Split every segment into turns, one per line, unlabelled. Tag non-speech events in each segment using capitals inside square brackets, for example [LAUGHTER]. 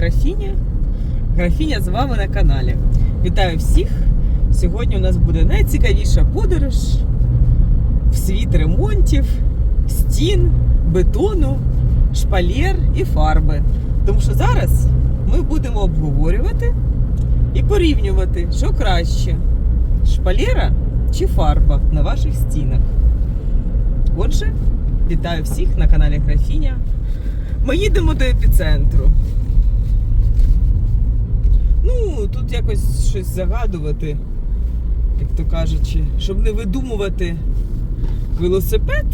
Графіня. Графіня з вами на каналі. Вітаю всіх! Сьогодні у нас буде найцікавіша подорож в світ ремонтів, стін, бетону, шпалер і фарби. Тому що зараз ми будемо обговорювати і порівнювати, що краще: шпалера чи фарба на ваших стінах. Отже, вітаю всіх на каналі Графіня. Ми їдемо до епіцентру. Тут якось щось загадувати, як то кажучи, щоб не видумувати велосипед.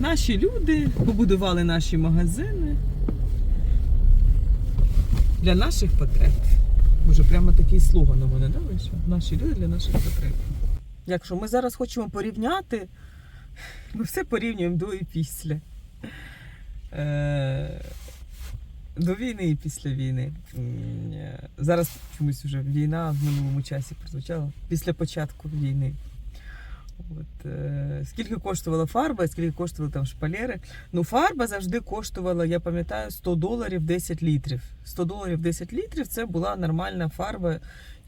Наші люди побудували наші магазини для наших потреб. Боже, прямо такий слоган у мене, да, вийшов? Наші люди для наших потреб. Якщо ми зараз хочемо порівняти, ми все порівнюємо до і після. Е, До війни і після війни. Е, Зараз чомусь вже війна в минулому часі прозвучала. Після початку війни. От, е, скільки коштувала фарба, скільки коштували там шпалери. Ну, фарба завжди коштувала, я пам'ятаю, 100 доларів 10 літрів. 100 доларів 10 літрів це була нормальна фарба,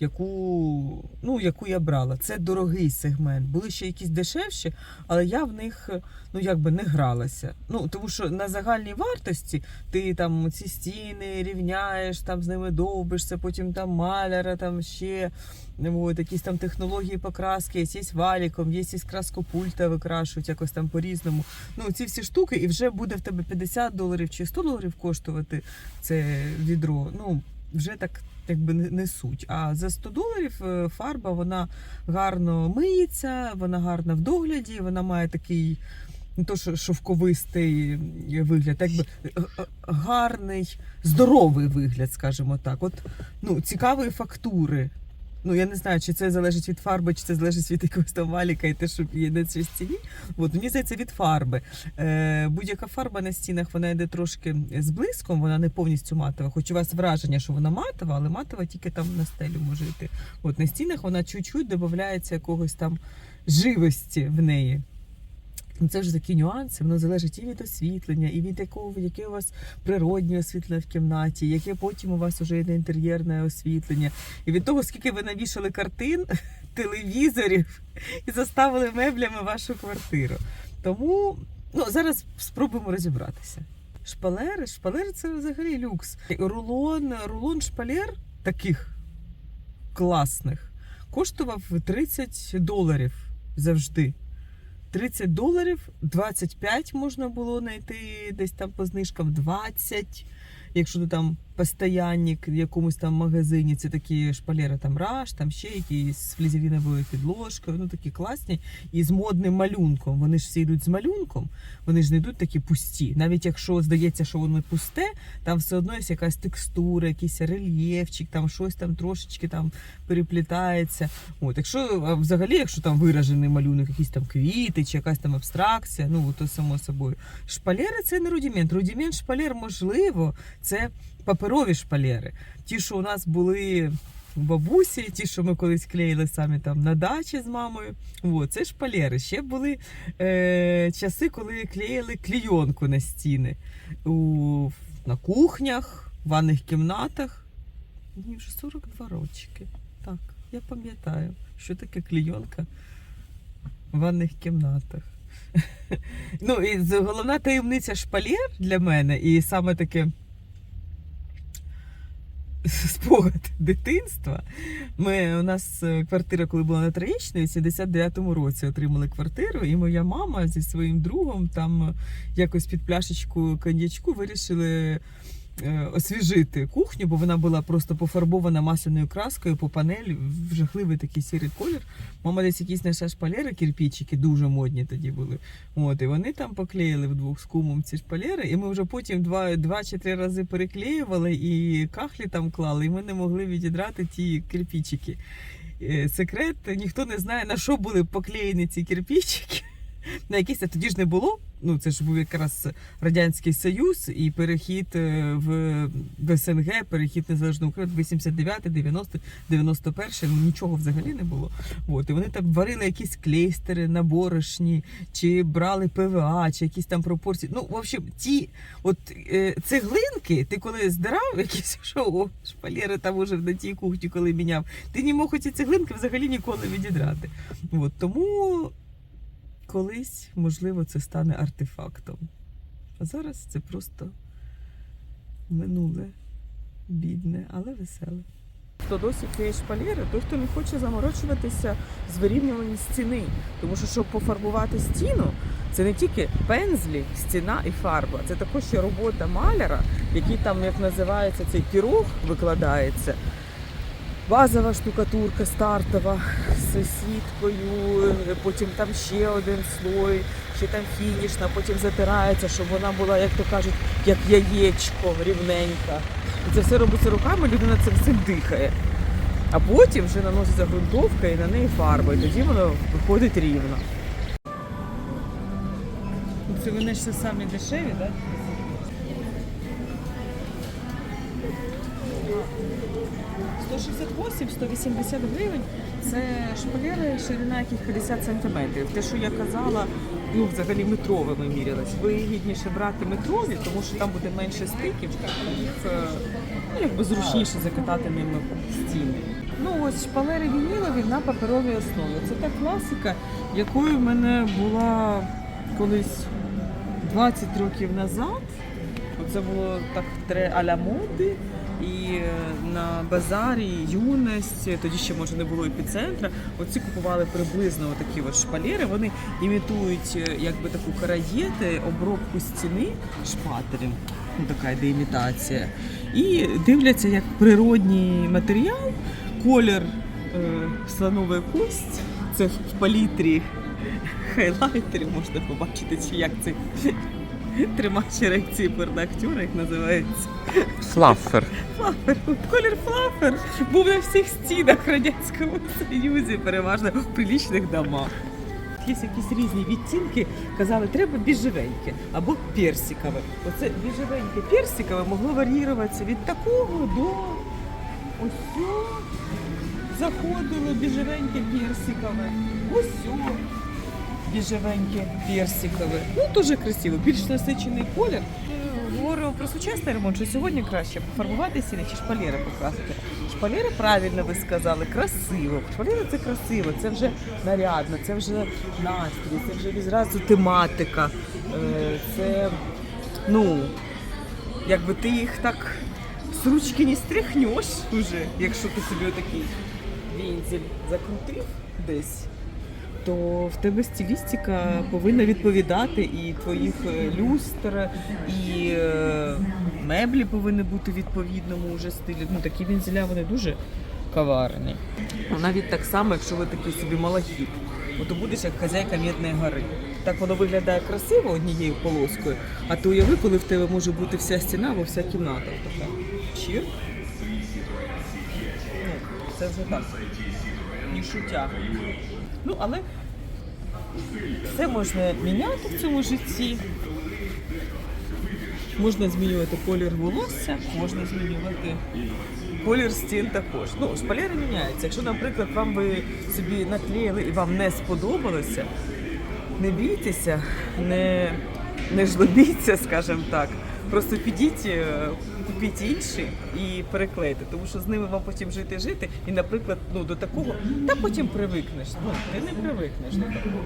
яку, ну, яку я брала. Це дорогий сегмент. Були ще якісь дешевші, але я в них ну, якби не гралася. Ну, тому що на загальній вартості ти там ці стіни рівняєш, там з ними довбишся, потім там маляра, там ще от, якісь там технології покраски, є валіком, є краскопульта викрашують якось там по-різному. Ну, ці всі штуки, і вже буде в тебе 50 доларів чи 100 доларів коштувати це відро. Ну, вже так якби не суть. А за 100 доларів е, фарба вона гарно миється, вона гарна в догляді, вона має такий. Не то, що шовковистий вигляд, якби е, е, гарний, здоровий вигляд, скажімо так. От ну, цікавої фактури. Ну, я не знаю, чи це залежить від фарби, чи це залежить від якогось там валіка і те, що є на цій стіні. От, мені здається, від фарби. Е, будь-яка фарба на стінах вона йде трошки з блиском, вона не повністю матова. Хоч у вас враження, що вона матова, але матова тільки там на стелю може йти. От на стінах вона чуть-чуть додається якогось там живості в неї. Ну, Це ж такі нюанси, воно залежить і від освітлення, і від якого, яке у вас природнє освітлення в кімнаті, яке потім у вас вже йде інтер'єрне освітлення, і від того, скільки ви навішали картин, [LAUGHS] телевізорів і заставили меблями вашу квартиру. Тому ну, зараз спробуємо розібратися. Шпалери, шпалери це взагалі люкс. Рулон, рулон шпалер таких класних коштував 30 доларів завжди. 30 доларів, 25 можна було знайти десь там по знижкам 20. Якщо ти там постоянник в якомусь там магазині, це такі шпалери там раш, там ще якісь з флізеліновою підложкою, ну такі класні. І з модним малюнком. Вони ж всі йдуть з малюнком, вони ж не йдуть такі пусті. Навіть якщо здається, що воно пусте, там все одно є якась текстура, якийсь рельєфчик, там щось там трошечки там переплітається. От, якщо взагалі, якщо там виражений малюнок, якісь там квіти чи якась там абстракція, ну то само собою. Шпалери це не рудімент. Рудімент шпалер, можливо, це паперові шпалери. Ті, що у нас були у бабусі, ті, що ми колись клеїли самі там на дачі з мамою. О, це шпалери. Ще були е, часи, коли клеїли клійонку на стіни. У, на кухнях, в ванних кімнатах. Мені вже 42 рочки. Так, я пам'ятаю, що таке клійонка в ванних кімнатах. [LAUGHS] Ну, і головна таємниця шпалер для мене, і саме таке [LAUGHS] спогад дитинства. Ми, у нас е, квартира, коли була на Троєчної, в 79-му році отримали квартиру, і моя мама зі своїм другом там е, якось під пляшечку коньячку вирішили освіжити кухню, бо вона була просто пофарбована масляною краскою по панелі в жахливий такий сірий колір. Мама десь якісь знайшла шпалери, кирпічики, дуже модні тоді були. От, і вони там поклеїли вдвох з кумом ці шпалери, і ми вже потім два, два чи три рази переклеювали і кахлі там клали, і ми не могли відідрати ті кирпічики. Е, Секрет, ніхто не знає, на що були поклеєні ці кирпічики. На якийсь а тоді ж не було. Ну це ж був якраз радянський союз і перехід е, в, в СНГ, перехід незалежної України 89, 90, 91, ну нічого взагалі не було. От і вони там варили якісь клейстери на борошні, чи брали ПВА, чи якісь там пропорції. Ну, в общем, ті от е, цеглинки, ти коли здирав якісь [LAUGHS] шоу, шпалери там уже на тій кухні, коли міняв, ти не мог оці цеглинки взагалі ніколи відідрати. От тому колись, можливо, це стане артефактом. А зараз це просто минуле, бідне, але веселе. Хто досі клеє шпалери, той, хто не хоче заморочуватися з вирівнюванням стіни. Тому що, щоб пофарбувати стіну, це не тільки пензлі, стіна і фарба, це також ще робота маляра, який там, як називається, цей пірог викладається. Базова штукатурка стартова з сіткою, потім там ще один слой, ще там фінішна, потім затирається, щоб вона була, як то кажуть, як яєчко рівненька. І це все робиться руками, людина це все дихає. А потім вже наноситься ґрунтовка і на неї фарба, і тоді воно виходить рівно. Це вони ж самі дешеві, так? 168-180 гривень. Це шпалери, ширина яких 50 сантиметрів. Те, що я казала, ну взагалі метровими мірялись. Вигідніше брати метрові, тому що там буде менше стиків, їх ну, якби зручніше закатати ними стіни. Ну ось шпалери вінілові на паперовій основі. Це та класика, якою в мене була колись 20 років назад. Це було так тре аля моди. І е, на базарі юність, тоді ще може не було епіцентра. Оці купували приблизно такі от шпалери. Вони імітують е, якби таку караєти, обробку стіни шпателем. Ну, така йде імітація. І дивляться як природній матеріал, колір е, слонової кость. Це в палітрі [LAUGHS] хайлайтерів можна побачити, чи як це [LAUGHS] тримач реакції перна-актера, як називається.
Флаффер.
Флафер. Колір флафер був на всіх стінах Радянському Союзі, переважно в прилічних домах. Є якісь різні відтінки, казали, треба біжевеньке або персикове. Оце біжевеньке персикове могло варіюватися від такого до ось. Заходило біжевеньке персикове, ось біжевеньке персикове. Ну, дуже красиво, більш насичений колір. Говоримо про сучасний ремонт, що сьогодні краще пофарбувати стіни чи шпалери покрасити. Шпалери правильно ви сказали, красиво. Шпалери це красиво, це вже нарядно, це вже настрій, це вже відразу тематика. Е, Це, ну, якби ти їх так з ручки не стряхнеш уже, якщо ти собі отакий вінзель закрутив десь то в тебе стилістика повинна відповідати і твоїх е, люстр, і е, меблі повинні бути в відповідному вже стилі. Ну такі вінзеля вони дуже каварні. Ну, Навіть так само, якщо ви такий собі малахіт, от то будеш як хазяйка Мідної гори. Так воно виглядає красиво однією полоскою, а ти уяви, коли в тебе може бути вся стіна або вся кімната. Така. Чір. Ну, це вже так. Не шутя. Ну, але все можна міняти в цьому житті. Можна змінювати колір волосся, можна змінювати колір стін також. Ну, шпалери міняються. Якщо, наприклад, вам ви собі наклеїли і вам не сподобалося, не бійтеся, не, не жлобіться, скажімо так. Просто підіть, е, купіть інші і переклейте, тому що з ними вам потім жити жити. І, наприклад, ну до такого, та потім привикнеш. Ну, ти не привикнеш до такого.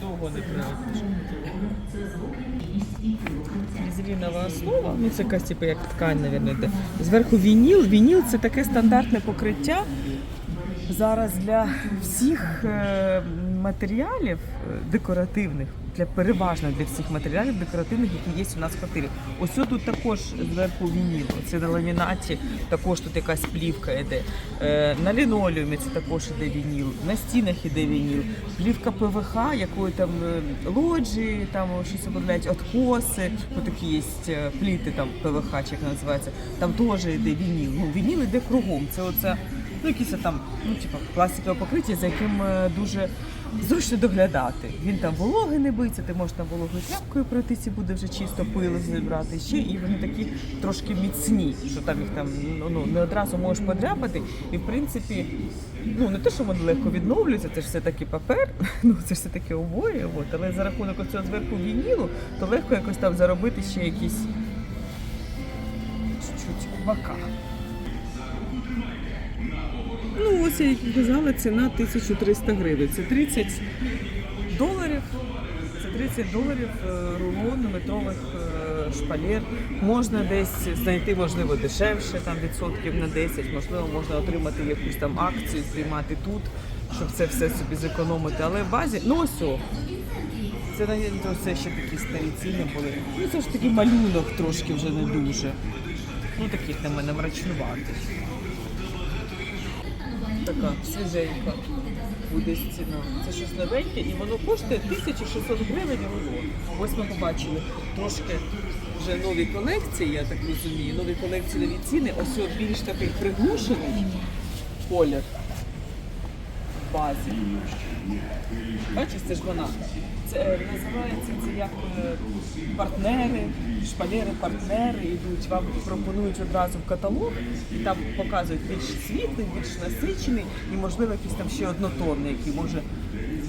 Довго не привикнеш. Візелінова основа, ну це якась типу як ткань, мабуть, йде. Зверху вініл. Вініл це таке стандартне покриття. Зараз для всіх е, матеріалів е, декоративних, для переважно для всіх матеріалів декоративних, які є у нас в квартирі. Ось тут також зверху вініл. Це на ламінаті, також тут якась плівка йде. Е, на лінолеумі це також іде вініл, на стінах іде вініл. Плівка ПВХ, якої там е, лоджії, там щось обробляють, откоси, ну такі є е, пліти там ПВХ, чи як називається. Там теж йде вініл. Ну, вініл іде кругом. Це оце Ну, якісь там, ну, типу, пластикове покриття, за яким дуже зручно доглядати. Він там вологи не биться, ти можеш там вологою тряпкою пройтися, буде вже чисто пило зібрати ще, і вони такі трошки міцні, що там їх там ну, не одразу можеш подряпати. І в принципі, ну не те, що вони легко відновлюються, це ж все таки папер, [LAUGHS] ну це ж все таки обоє. От, але за рахунок цього зверху вінілу, то легко якось там заробити ще якісь чуть-чуть бака. Ну, ось я і казала, ціна 1300 гривень. Це 30 доларів. Це 30 доларів е, рулон метрових е, шпалер. Можна десь знайти, можливо, дешевше, там відсотків на 10, можливо, можна отримати якусь там акцію, приймати тут, щоб це все собі зекономити. Але в базі, ну ось о. Це ще такі старі ціни були. Ну це ж такий малюнок трошки вже не дуже. Ну такий на мене мрачнуватий. Така свіженька буде ціна. Це щось новеньке і воно коштує 1600 гривень рулон. Ось ми побачили трошки вже нові колекції, я так розумію. Нові колекції, нові ціни. Ось от більш такий приглушений колір в базі. Бачиш, це ж вона. Е, називається це як е, партнери, шпалери, партнери йдуть, вам пропонують одразу в каталог, і там показують більш світлий, більш насичений і, можливо, якийсь там ще однотонний, який може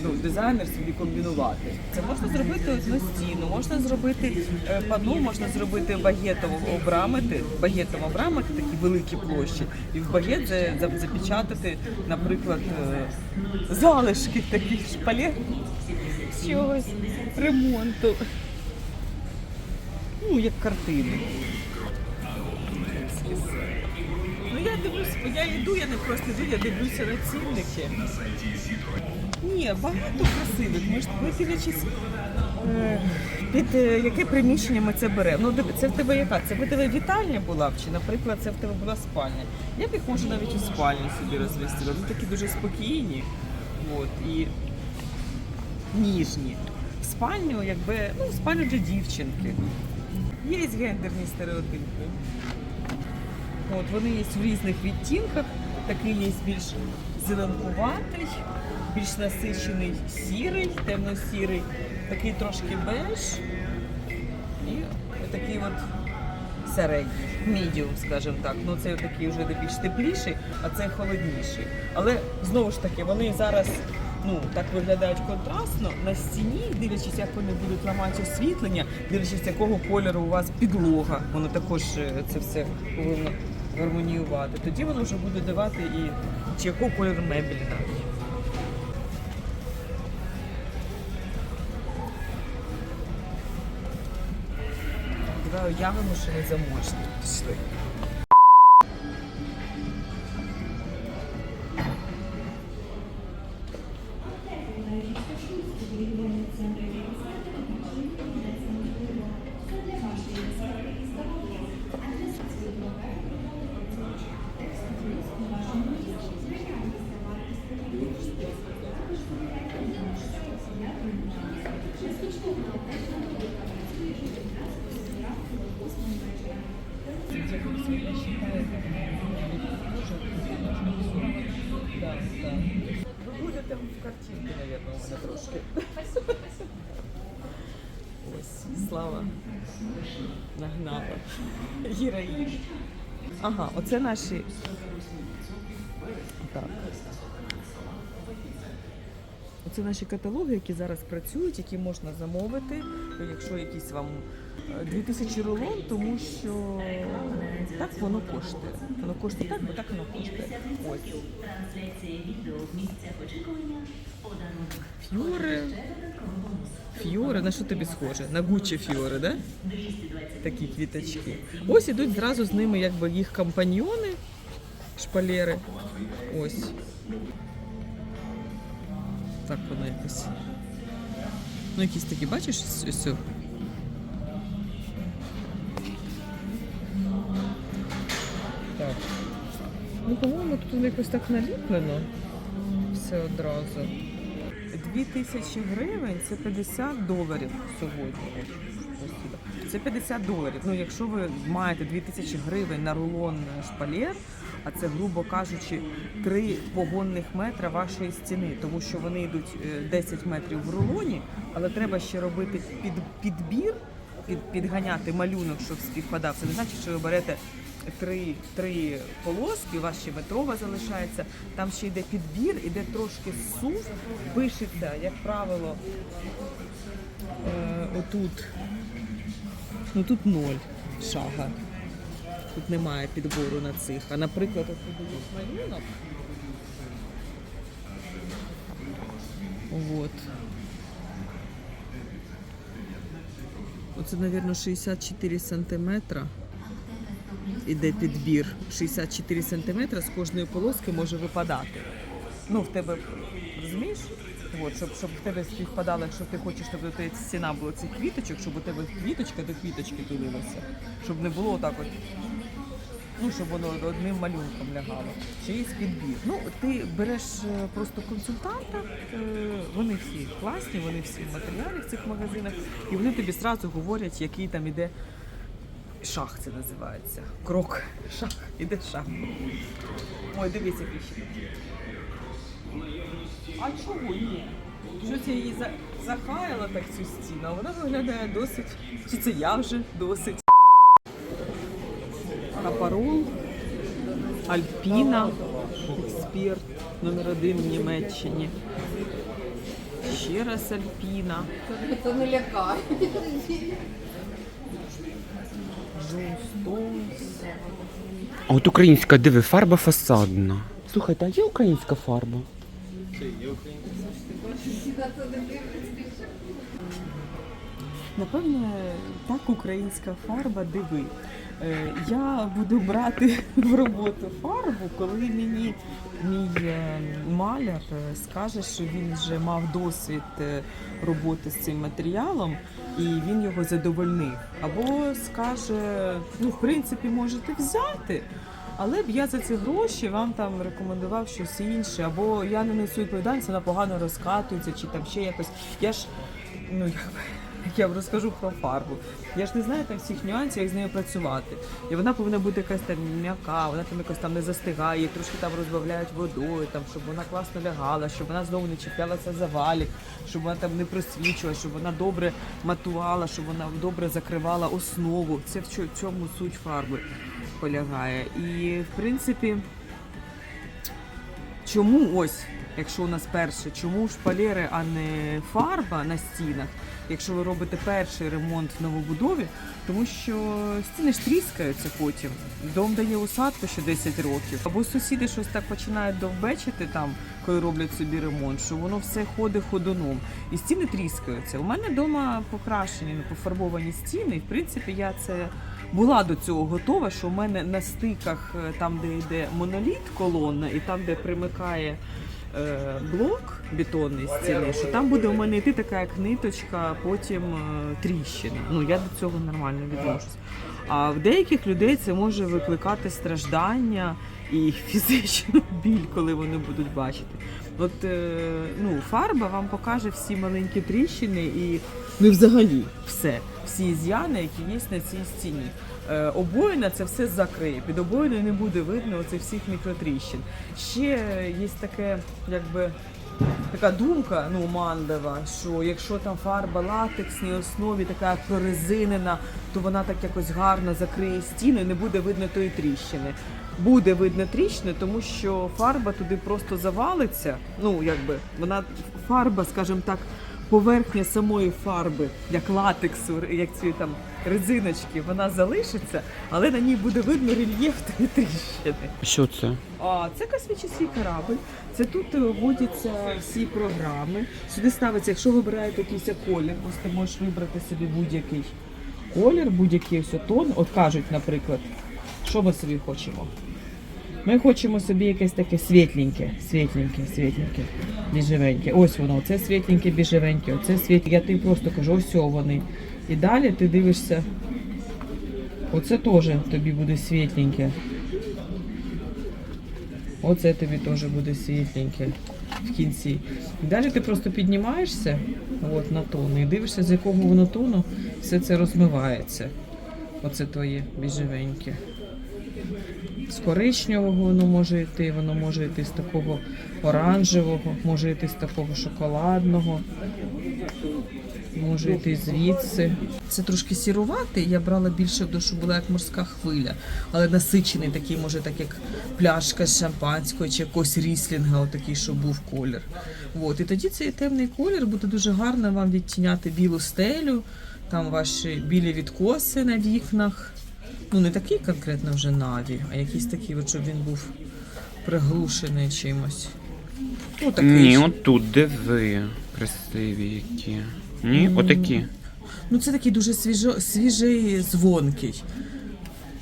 ну, дизайнер собі комбінувати. Це можна зробити одностійно, можна зробити е, панно, можна зробити багетом обрамити, багетом обрамити такі великі площі, і в багет за- за- запечатати, наприклад, залишки таких шпалер чогось ремонту. Ну, як картини. Ну я дивлюсь, я йду, я не просто йду, я дивлюся на цінники. Ні, багато красивих. Ми ж дивлячись, е, під е, яке приміщення ми це беремо. Ну, це в тебе яка? Це в тебе вітальня була чи, наприклад, це в тебе була спальня. Я б їх можу навіть у спальні собі розвести. Вони такі дуже спокійні. От, і ніжні. В спальню, якби, ну, в спальню для дівчинки. Є гендерні стереотипи. От, вони є в різних відтінках. Такий є більш зеленкуватий, більш насичений сірий, темно-сірий, такий трошки беж і такий от середній, медіум, скажімо так. Ну це такий вже більш тепліший, а це холодніший. Але знову ж таки, вони зараз ну так виглядають контрастно на стіні, дивлячись, як вони будуть ламати освітлення, дивлячись, якого кольору у вас підлога. Воно також е, це все повинно гармоніювати. Тоді воно вже буде давати і чи якого кольору мебелі навіть. Уявимо, що ми заможні. Пішли. Ви будете в картинці, мабуть, у мене трошки. Ось, слава нагнала. Героїні. Ага, оце наші. Оце наші каталоги, які зараз працюють, які можна замовити, якщо якийсь вам е, 2000 рулон, тому що так воно коштує. Воно коштує так, бо так воно коштує. Ось. Фьори. Фьори, на що тобі схоже? На Гуччі фьори, да? Такі квіточки. Ось ідуть зразу з ними якби їх компаньйони, шпалери. Ось. Так воно якось. Ну, якісь такі, бачиш, ось. Так. Ну, по-моєму, тут якось так наліплено. Все одразу. Дві тисячі гривень це 50 доларів сьогодні. Це 50 доларів. Ну, якщо ви маєте 2 тисячі гривень на рулон шпалер, а це, грубо кажучи, 3 погонних метра вашої стіни, тому що вони йдуть е, 10 метрів в рулоні, але треба ще робити під, підбір, під, підганяти малюнок, щоб співпадав. Це не значить, що ви берете три, три полоски, у вас ще метрова залишається. Там ще йде підбір, іде трошки сув, пишеться, як правило, е, отут. Ну тут ноль шага. Тут немає підбору на цих. А наприклад, тут дають малюнок. Вот. Оце, мабуть, 64 сантиметра. Іде підбір. 64 сантиметра з кожної полоски може випадати. Ну, в тебе, розумієш? От, щоб, щоб в тебе співпадало, якщо ти хочеш, щоб у тебе стіна була цих квіточок, щоб у тебе квіточка до квіточки тулилася. Щоб не було отак от. Ну, щоб воно одним малюнком лягало. Ще є підбір. Ну, ти береш е, просто консультанта, е, вони всі класні, вони всі в матеріалі в цих магазинах, і вони тобі зразу говорять, який там іде шах, це називається. Крок, шах, іде шах. Ой, дивіться, ще. А чого ні? Що це її за... захаяла так цю стіну, вона виглядає досить. Чи це я вже досить? Капарол, Альпіна, експерт номер один в Німеччині. Ще раз Альпіна.
Це не лякає.
А от українська, диви, фарба фасадна. Слухайте, а є українська фарба?
Напевне, так українська фарба диви. Е, Я буду брати в роботу фарбу, коли мені мій е, маляр е, скаже, що він вже мав досвід роботи з цим матеріалом і він його задовольнив. Або скаже, ну, в принципі, можете взяти. Але б я за ці гроші вам там рекомендував щось інше, або я не несу відповідальність, вона погано розкатується, чи там ще якось. Я ж ну [LAUGHS] я вам розкажу про фарбу. Я ж не знаю там всіх нюансів, як з нею працювати. І вона повинна бути якась там м'яка, вона там якось там не застигає, трошки там розбавляють водою, там, щоб вона класно лягала, щоб вона знову не чіплялася за валік, щоб вона там не просвічувала, щоб вона добре матувала, щоб вона добре закривала основу. Це в цьому суть фарби полягає. І в принципі. Чому ось, якщо у нас перше, чому шпалери, а не фарба на стінах, якщо ви робите перший ремонт в новобудові, тому що стіни ж тріскаються потім. Дом дає усадку ще 10 років. Або сусіди щось так починають довбечити там, коли роблять собі ремонт, що воно все ходить ходуном. І стіни тріскаються. У мене вдома покрашені, ну, пофарбовані стіни, і в принципі я це була до цього готова, що у мене на стиках, е, там, де йде моноліт, колонна, і там, де примикає блок бетонний стіни, що там буде у мене йти така як ниточка, потім е, тріщина. Ну я до цього нормально відношусь. А в деяких людей це може викликати страждання і фізичну біль, коли вони будуть бачити. От е, ну, фарба вам покаже всі маленькі тріщини і ну взагалі все, всі з'яни, які є на цій стіні. Е, обоїна це все закриє. Під обоїною не буде видно оцих всіх мікротріщин. Ще є таке, якби. Така думка, ну, мандева, що якщо там фарба латексній основі, така прорезинена, то вона так якось гарно закриє стіну і не буде видно тої тріщини. Буде видно тріщини, тому що фарба туди просто завалиться. Ну, якби вона фарба, скажімо так, поверхня самої фарби, як латексу, як ці там резиночки, вона залишиться, але на ній буде видно рельєф тої тріщини.
Що це?
А це космічний корабль. Це тут е, вводяться всі програми. Сюди ставиться, якщо вибираєте якийсь колір, ось ти можеш вибрати собі будь-який колір, будь-який ось тон. От кажуть, наприклад, що ми собі хочемо. Ми хочемо собі якесь таке світленьке, світленьке, світленьке, біжевеньке. Ось воно, це світленьке, біжевеньке, оце світ. Я тобі просто кажу, ось вони. І далі ти дивишся. Оце теж тобі буде світленьке. Оце тобі теж буде світленьке в кінці. І далі ти просто піднімаєшся от, на тон і дивишся, з якого воно тону все це розмивається. Оце твоє біжевеньке. З коричневого воно може йти, воно може йти з такого оранжевого, може йти з такого шоколадного, може йти звідси. Це трошки сіруватий, я брала більше, тому що була як морська хвиля, але насичений такий, може, так як пляшка з шампанського чи якогось ріслінга, отакий, щоб був колір. От. І тоді цей темний колір буде дуже гарно вам відтіняти білу стелю, там ваші білі відкоси на вікнах. Ну, не такий конкретно вже наві, а якийсь такий, от, щоб він був приглушений чимось. Ну, такий.
Ні,
отут
от диви. Красиві які. Ні,
М.
отакі.
Ну, це такий дуже свіжо, свіжий, звонкий.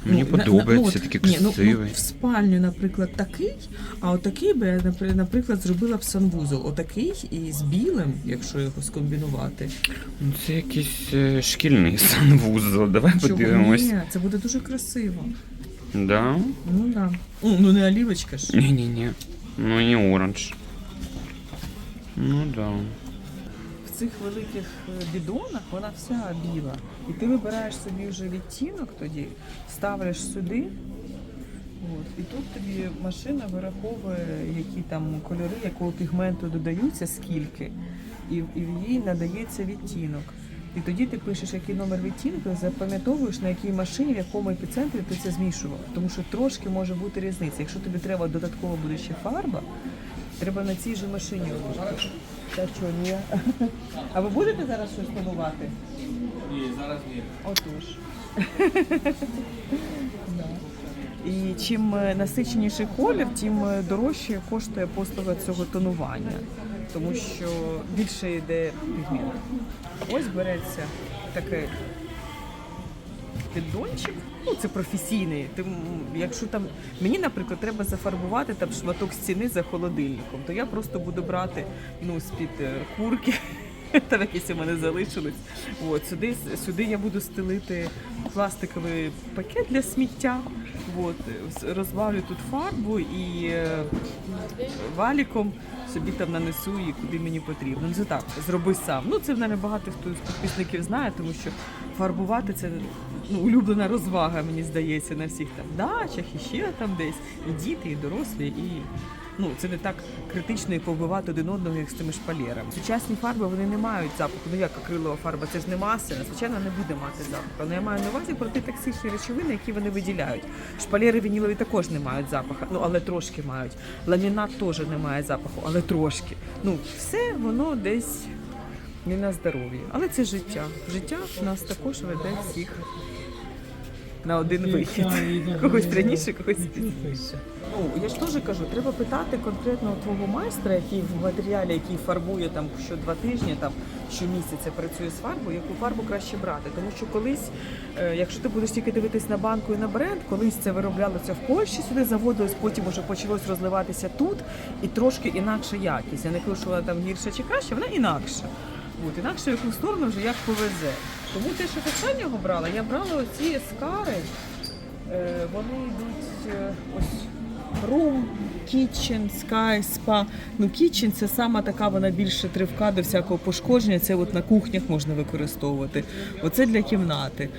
Мені
Ну, на- на-
подобається,
ну,
такий
ні, ну,
красивий.
Ну, в спальню, наприклад, такий, а отакий би я, наприклад, зробила б санвузол. Отакий і з білим, якщо його скомбінувати.
Ну, Це якийсь е, шкільний [LAUGHS] санвузол. Давай
Чого
подивимось.
ні? Це буде дуже красиво.
Да?
Ну да. Ну, ну не олівочка ж.
Ні-ні-ні. Ну не оранж. Ну да.
Цих великих е, бідонах вона вся біла. І ти вибираєш собі вже відтінок тоді, ставиш сюди. От, і тут тобі машина вираховує, які там кольори, якого пігменту додаються, скільки, і, і їй надається відтінок. І тоді ти пишеш, який номер відтінку, запам'ятовуєш, на якій машині, в якому епіцентрі ти це змішував. Тому що трошки може бути різниця. Якщо тобі треба додатково буде ще фарба, треба на цій же машині робити. Та що, ні? А ви будете зараз щось тонувати? Ні, зараз ні. Отож. Да. І чим е, насиченіший колір, тим е, дорожче коштує послуга цього тонування, тому що більше йде пігмент. Ось береться такий піддончик. Ну, це професійний. Ти, якщо там мені, наприклад, треба зафарбувати там шматок стіни за холодильником, то я просто буду брати ну, з-під е, курки. [LAUGHS] Там якісь у мене залишились. От, сюди, сюди я буду стелити пластиковий пакет для сміття. От, з- розвалю тут фарбу і е, валіком собі там нанесу і куди мені потрібно. Ну це так, зроби сам. Ну це в мене багато хто з підписників знає, тому що фарбувати це ну, улюблена розвага, мені здається, на всіх там дачах і ще там десь. І діти, і дорослі, і ну це не так критично і повбивати один одного, як з тими шпалерами. Сучасні фарби вони не мають запаху. Ну як акрилова фарба, це ж не масляна, звичайно, не буде мати запаху. Але я маю на увазі про ті токсичні речовини, які вони виділяють. Шпалери вінілові також не мають запаху, ну але трошки мають. Ламінат теж не має запаху, але трошки. Ну, все воно десь не на здоров'я. Але це життя. Життя нас також веде всіх на один вихід. Когось раніше, когось пізніше. Ну, я ж теж кажу, треба питати конкретно у твого майстра, який в матеріалі, який фарбує там що два тижні, там щомісяця працює з фарбою, яку фарбу краще брати. Тому що колись, е, якщо ти будеш тільки дивитись на банку і на бренд, колись це вироблялося в Польщі, сюди заводилось, потім уже почалось розливатися тут, і трошки інакша якість. Я не кажу, що вона там гірша чи краще, вона інакша. От, інакше в яку сторону вже як повезе. Тому те, що останнього брала, я брала оці ескари. Е, вони йдуть е, ось Room, Kitchen, Sky, Spa. Ну, Kitchen це сама така, вона більше тривка до всякого пошкодження. Це от на кухнях можна використовувати. Оце для кімнати.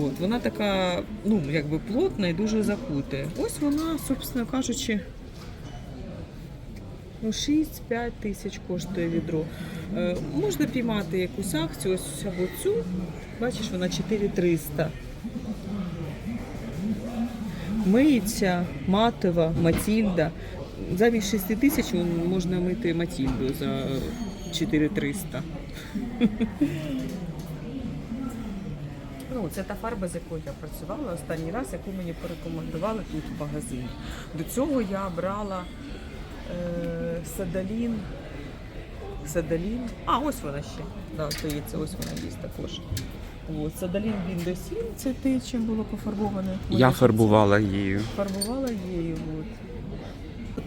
От, вона така, ну, якби плотна і дуже закутає. Ось вона, собственно кажучи, Ну, 6-5 тисяч коштує відро. Е, можна піймати якусь акцію, ось або цю. Бачиш, вона 4300. Миється, матова, Матільда. Замість 6 тисяч можна мити Матільду за 4300. Ну, це та фарба, з якою я працювала останній раз, яку мені порекомендували тут в магазині. До цього я брала е, Садалін. Садалін. А, ось вона ще. Да, здається, ось вона є також. От, Садалін Віндосін, це те, чим було пофарбоване.
Я фарбувала її.
Фарбувала її. От.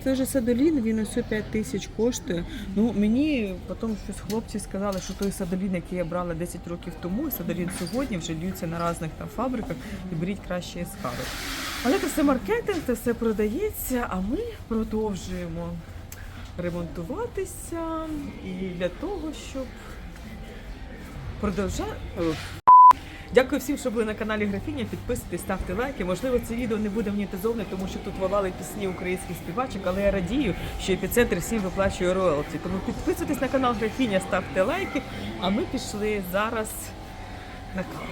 Це ж Садолін, він ось 5 тисяч коштує. Ну мені потім щось хлопці сказали, що той Садолін, який я брала 10 років тому, і Садолін сьогодні вже льються на різних там фабриках і беріть краще ескари. Але це все маркетинг, це все продається, а ми продовжуємо ремонтуватися і для того, щоб продовжати. Дякую всім, що були на каналі Графіня. Підписуйтесь, ставте лайки. Можливо, це відео не буде монетизоване, тому що тут волали пісні українських співачок, але я радію, що епіцентр всім виплачує роялті. Тому підписуйтесь на канал Графіня, ставте лайки. А ми пішли зараз на каву.